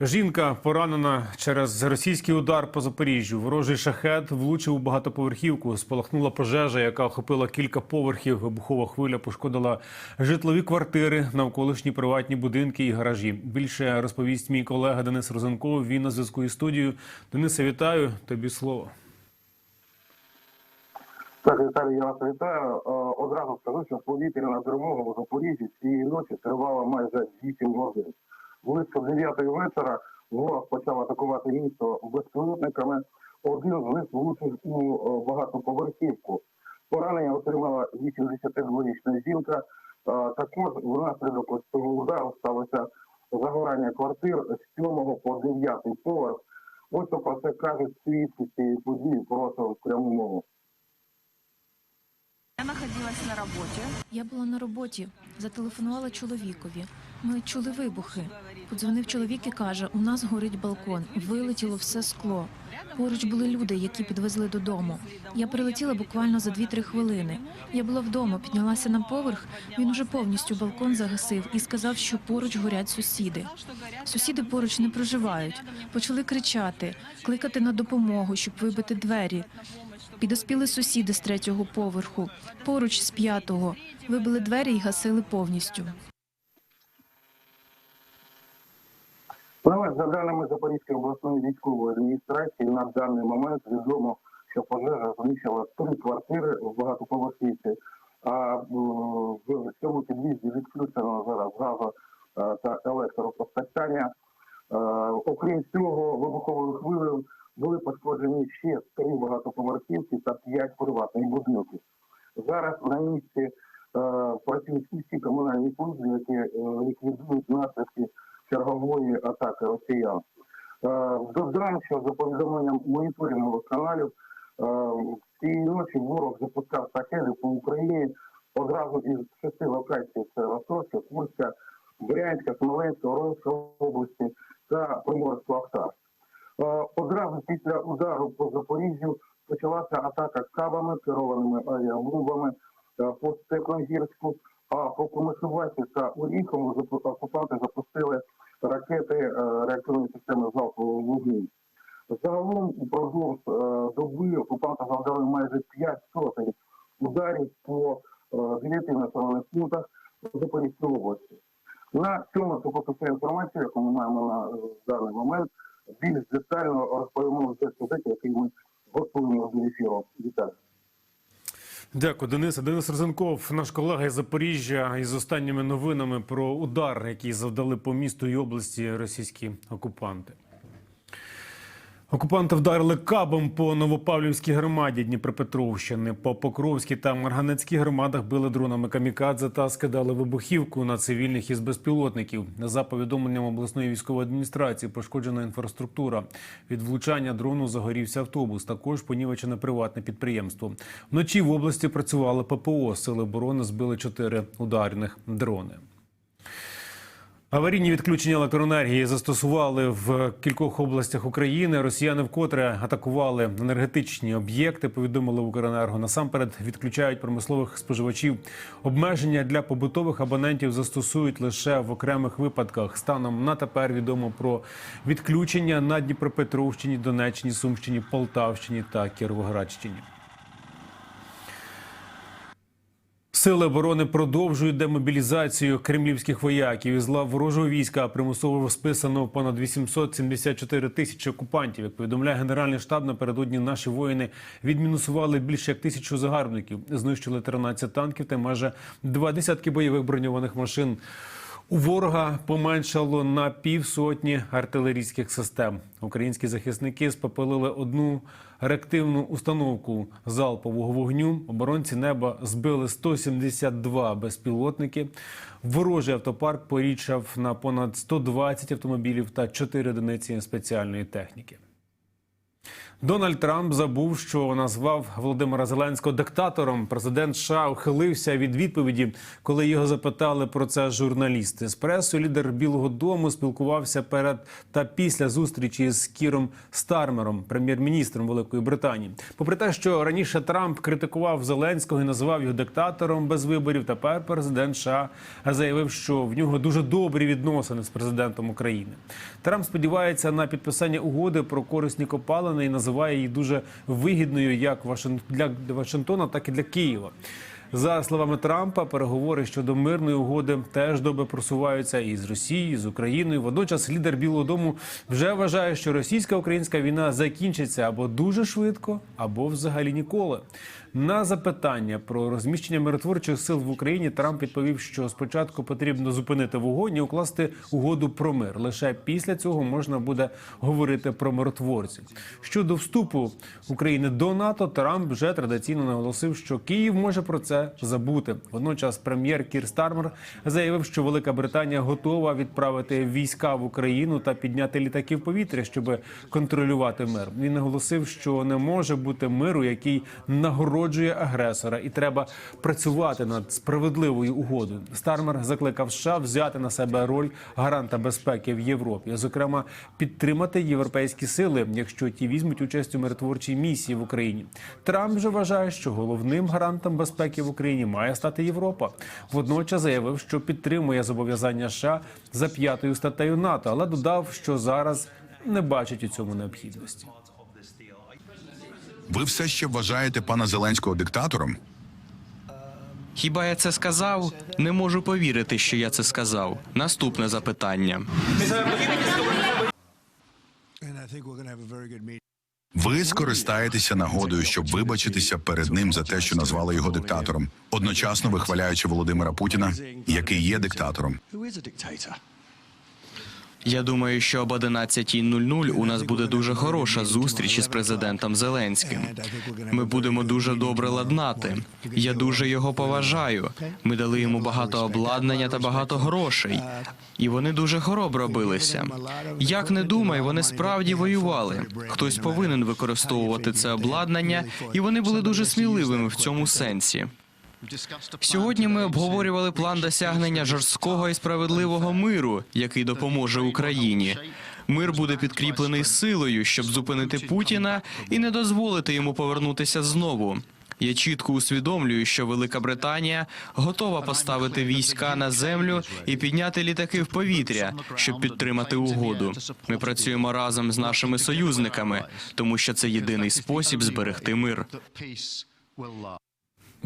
Жінка поранена через російський удар по Запоріжжю. Ворожий шахет влучив у багатоповерхівку. Спалахнула пожежа, яка охопила кілька поверхів. Вибухова хвиля пошкодила житлові квартири, навколишні приватні будинки і гаражі. Більше розповість мій колега Денис Розенков. Він на зв'язку із студією. Денисе, вітаю. Тобі слово. Так, Віталій, я вас вітаю. Е, Одразу скажу, що повітряна тривога у Запоріжжі цієї ночі тривала майже 8 годин. Близько 9 вечора ворог почав атакувати місто безпілотниками. Один з них влучив у е, багатоповерхівку. Поранення отримала 82-річна жінка. Е, Також внаслідок ось цього удару сталося загорання квартир з 7 по 9 поверх. Ось що про це кажуть свідки цієї події просто в пряму мову. Я находилась на работе. Я була на роботі, зателефонувала чоловікові. Ми чули вибухи. Подзвонив чоловік і каже: у нас горить балкон, вилетіло все скло. Поруч були люди, які підвезли додому. Я прилетіла буквально за 2-3 хвилини. Я була вдома, піднялася на поверх. Він вже повністю балкон загасив і сказав, що поруч горять сусіди. Сусіди поруч не проживають. Почали кричати, кликати на допомогу, щоб вибити двері. Підоспіли сусіди з третього поверху, поруч з п'ятого. Вибили двері і гасили повністю. За даними Запорізької обласної військової адміністрації, на даний момент відомо, що пожежа знищила три квартири в багатоповерхівці, а в цьому під'їзді відключено зараз газо е, та електропостачання. Е, Окрім цього, вибуховою хвилею були пошкоджені ще три багатоповерхівки та п'ять приватних будинків. Зараз на місці е, працюють усі комунальні служби, які ліквідують наслідки чергової атаки росіян. Е, Додам, що за повідомленням моніторингових каналів е, цієї ночі ворог запускав шахеди по Україні одразу із шести локацій: це Ростовська, Курська, Брянська, Смоленська, Орловська області та Приморсько-Ахтарськ. Е, Одразу після удару по Запоріжжю почалася атака кабами, керованими авіабомбами по Степногірську, а по Комишувасі та Оріхову окупанти запустили ракети е, реактивної системи залпового вогню. Загалом упродовж е, доби окупанти завдали майже 5 сотень ударів по е, 9 населених пунктах Запорізької області. На цьому поки інформація, яку ми маємо на е, даний момент. Більш детально розповімо вже сюжеті, який ми готуємо до ефіру. Вітаю. Дякую, Денис. Денис Розенков, наш колега із Запоріжжя, із останніми новинами про удар, який завдали по місту і області російські окупанти. Окупанти вдарили кабом по Новопавлівській громаді Дніпропетровщини. По Покровській та Марганецькій громадах били дронами камікадзе та скидали вибухівку на цивільних із безпілотників. За повідомленням обласної військової адміністрації пошкоджена інфраструктура. Від влучання дрону загорівся автобус. Також понівечене приватне підприємство. Вночі в області працювали ППО. Сили оборони збили чотири ударних дрони. Аварійні відключення електроенергії застосували в кількох областях України. Росіяни вкотре атакували енергетичні об'єкти. Повідомили Укренерго. Насамперед відключають промислових споживачів. Обмеження для побутових абонентів застосують лише в окремих випадках. Станом на тепер відомо про відключення на Дніпропетровщині, Донеччині, Сумщині, Полтавщині та Кіровоградщині. Сили оборони продовжують демобілізацію кремлівських вояків. Із лав ворожого війська примусово списано понад 874 тисячі окупантів. Як повідомляє Генеральний штаб, напередодні наші воїни відмінусували більше як тисячу загарбників, знищили 13 танків та майже два десятки бойових броньованих машин. У ворога поменшало на півсотні артилерійських систем. Українські захисники спопилили одну реактивну установку залпового вогню. Оборонці неба збили 172 безпілотники. Ворожий автопарк порічав на понад 120 автомобілів та 4 одиниці спеціальної техніки. Дональд Трамп забув, що назвав Володимира Зеленського диктатором. Президент США ухилився від відповіді, коли його запитали про це журналісти. З пресою лідер Білого Дому спілкувався перед та після зустрічі з Кіром Стармером, прем'єр-міністром Великої Британії. Попри те, що раніше Трамп критикував Зеленського і називав його диктатором без виборів, тепер президент США заявив, що в нього дуже добрі відносини з президентом України. Трамп сподівається на підписання угоди про корисні копалини і називає її дуже вигідною як для Вашингтона, так і для Києва. За словами Трампа, переговори щодо мирної угоди теж добре просуваються і з Росією, і з Україною. Водночас лідер Білого Дому вже вважає, що російсько-українська війна закінчиться або дуже швидко, або взагалі ніколи. На запитання про розміщення миротворчих сил в Україні Трамп відповів, що спочатку потрібно зупинити вогонь і укласти угоду про мир. Лише після цього можна буде говорити про миротворців. Щодо вступу України до НАТО, Трамп вже традиційно наголосив, що Київ може про це забути. Водночас прем'єр Кір Стармер заявив, що Велика Британія готова відправити війська в Україну та підняти літаки в повітря, щоб контролювати мир. Він наголосив, що не може бути миру, який нагороджує агресора, і треба працювати над справедливою угодою. Стармер закликав США взяти на себе роль гаранта безпеки в Європі, зокрема підтримати європейські сили, якщо ті візьмуть участь у миротворчій місії в Україні. Трамп же вважає, що головним гарантом безпеки в Україні має стати Європа. Водночас заявив, що підтримує зобов'язання США за п'ятою статтею НАТО, але додав, що зараз не бачить у цьому необхідності. Ви все ще вважаєте пана Зеленського диктатором? Хіба я це сказав? Не можу повірити, що я це сказав. Наступне запитання. Ви скористаєтеся нагодою, щоб вибачитися перед ним за те, що назвали його диктатором, одночасно вихваляючи Володимира Путіна, який є диктатором. Я думаю, що об 11.00 у нас буде дуже хороша зустріч із президентом Зеленським. Ми будемо дуже добре ладнати. Я дуже його поважаю. Ми дали йому багато обладнання та багато грошей. І вони дуже хоробро билися. Як не думай, вони справді воювали. Хтось повинен використовувати це обладнання, і вони були дуже сміливими в цьому сенсі. Сьогодні ми обговорювали план досягнення жорсткого і справедливого миру, який допоможе Україні. Мир буде підкріплений силою, щоб зупинити Путіна і не дозволити йому повернутися знову. Я чітко усвідомлюю, що Велика Британія готова поставити війська на землю і підняти літаки в повітря, щоб підтримати угоду. Ми працюємо разом з нашими союзниками, тому що це єдиний спосіб зберегти мир.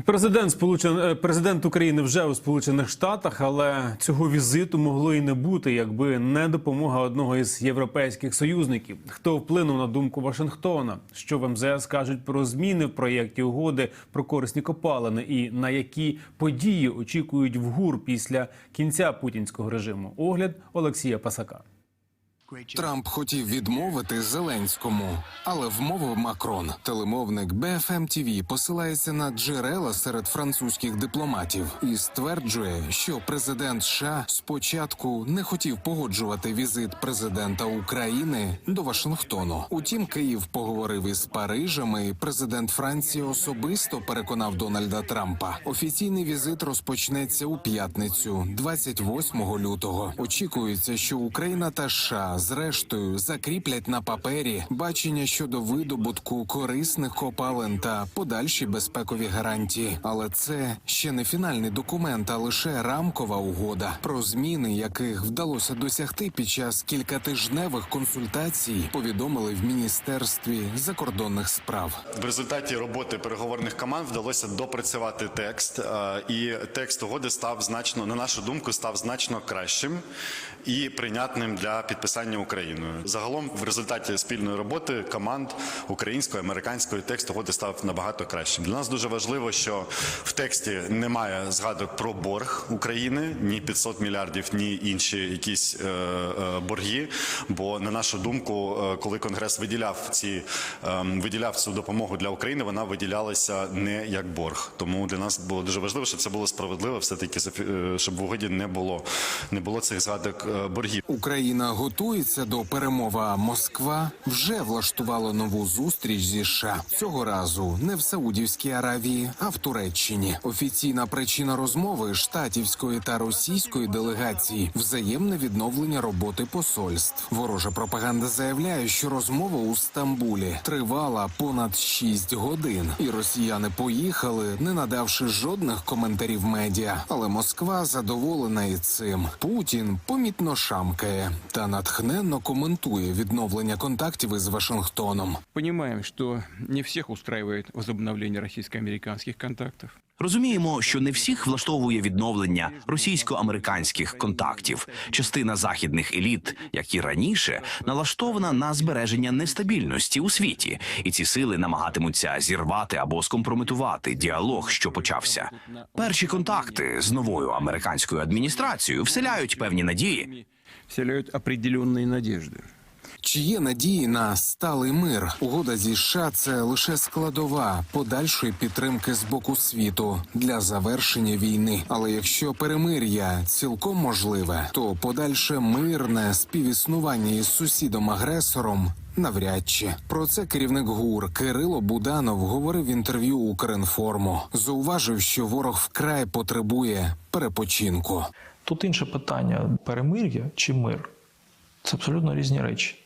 Президент Сполучен... е, президент України вже у Сполучених Штатах, але цього візиту могло і не бути, якби не допомога одного із європейських союзників. Хто вплинув на думку Вашингтона? Що в МЗС кажуть про зміни в проєкті угоди про корисні копалини і на які події очікують в ГУР після кінця путінського режиму? Огляд Олексія Пасака. Трамп хотів відмовити Зеленському, але вмовив Макрон. Телемовник BFM TV посилається на джерела серед французьких дипломатів і стверджує, що президент США спочатку не хотів погоджувати візит президента України до Вашингтону. Утім, Київ поговорив із Парижем, і президент Франції особисто переконав Дональда Трампа. Офіційний візит розпочнеться у п'ятницю, 28 лютого. Очікується, що Україна та США зрештою закріплять на папері бачення щодо видобутку корисних копалин та подальші безпекові гарантії. Але це ще не фінальний документ, а лише рамкова угода про зміни, яких вдалося досягти під час кількатижневих консультацій. Повідомили в міністерстві закордонних справ. В результаті роботи переговорних команд вдалося допрацювати текст, е, і текст угоди став значно, на нашу думку, став значно кращим і прийнятним для підписання Україною. Загалом, в результаті спільної роботи команд української, американської текст угоди став набагато кращим. Для нас дуже важливо, що в тексті немає згадок про борг України, ні 500 мільярдів, ні інші якісь е, е, борги. Бо на нашу думку, е, коли Конгрес виділяв ці ем, виділяв цю допомогу для України, вона виділялася не як борг. Тому для нас було дуже важливо, щоб це було справедливо, все таки щоб в угоді не було не було цих згадок е, боргів. Україна готується готується до перемови. А Москва вже влаштувала нову зустріч зі США. Цього разу не в Саудівській Аравії, а в Туреччині. Офіційна причина розмови штатівської та російської делегації взаємне відновлення роботи посольств. Ворожа пропаганда заявляє, що розмова у Стамбулі тривала понад 6 годин, і росіяни поїхали, не надавши жодних коментарів медіа. Але Москва задоволена і цим. Путін помітно шамкає та натхненно коментує відновлення контактів із Вашингтоном. Понимаем, что не всех устраивает возобновление российско-американских контактов. Розуміємо, що не всіх влаштовує відновлення російсько-американських контактів. Частина західних еліт, як і раніше, налаштована на збереження нестабільності у світі, і ці сили намагатимуться зірвати або скомпрометувати діалог, що почався. Перші контакти з новою американською адміністрацією вселяють певні надії. Вселяют определенные надежды. Чи є надії на сталий мир? Угода зі США – це лише складова подальшої підтримки з боку світу для завершення війни. Але якщо перемир'я цілком можливе, то подальше мирне співіснування із сусідом-агресором. Навряд чи про це керівник ГУР Кирило Буданов говорив в інтерв'ю Укрінформу. Зауважив, що ворог вкрай потребує перепочинку. Тут інше питання: перемир'я чи мир? Це абсолютно різні речі.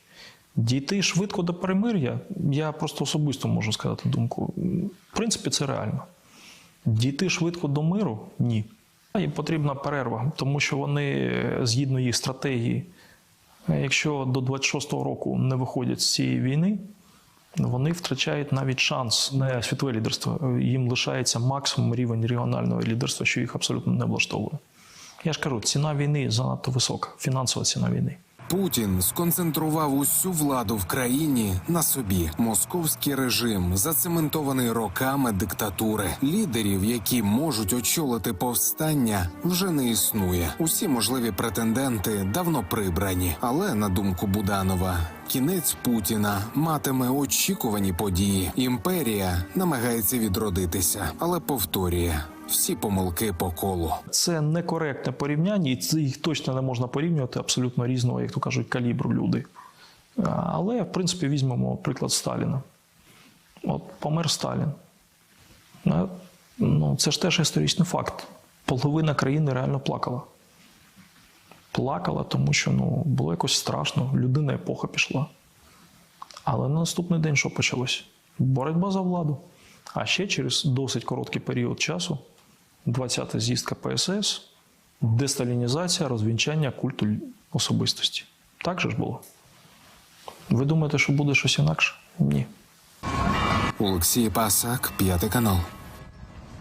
Дійти швидко до перемир'я, я просто особисто можу сказати думку. В принципі, це реально. Дійти швидко до миру ні. Їм потрібна перерва, тому що вони, згідно їх стратегії, якщо до 26-го року не виходять з цієї війни, вони втрачають навіть шанс на світове лідерство. Їм лишається максимум рівень регіонального лідерства, що їх абсолютно не влаштовує. Я ж кажу, ціна війни занадто висока, фінансова ціна війни. Путін сконцентрував усю владу в країні на собі. Московський режим зацементований роками диктатури. Лідерів, які можуть очолити повстання, вже не існує. Усі можливі претенденти давно прибрані. Але на думку Буданова, кінець Путіна матиме очікувані події. Імперія намагається відродитися, але повторює всі помилки по колу. Це некоректне порівняння, і це їх точно не можна порівнювати абсолютно різного, як то кажуть, калібру люди. Але, в принципі, візьмемо приклад Сталіна. От помер Сталін. Ну, це ж теж історичний факт. Половина країни реально плакала. Плакала, тому що ну, було якось страшно, людина епоха пішла. Але на наступний день що почалось? Боротьба за владу. А ще через досить короткий період часу 20-та з'їзд КПСС, десталінізація, розвінчання культу особистості. Так же ж було? Ви думаєте, що буде щось інакше? Ні. Олексій Пасак, п'ятий канал.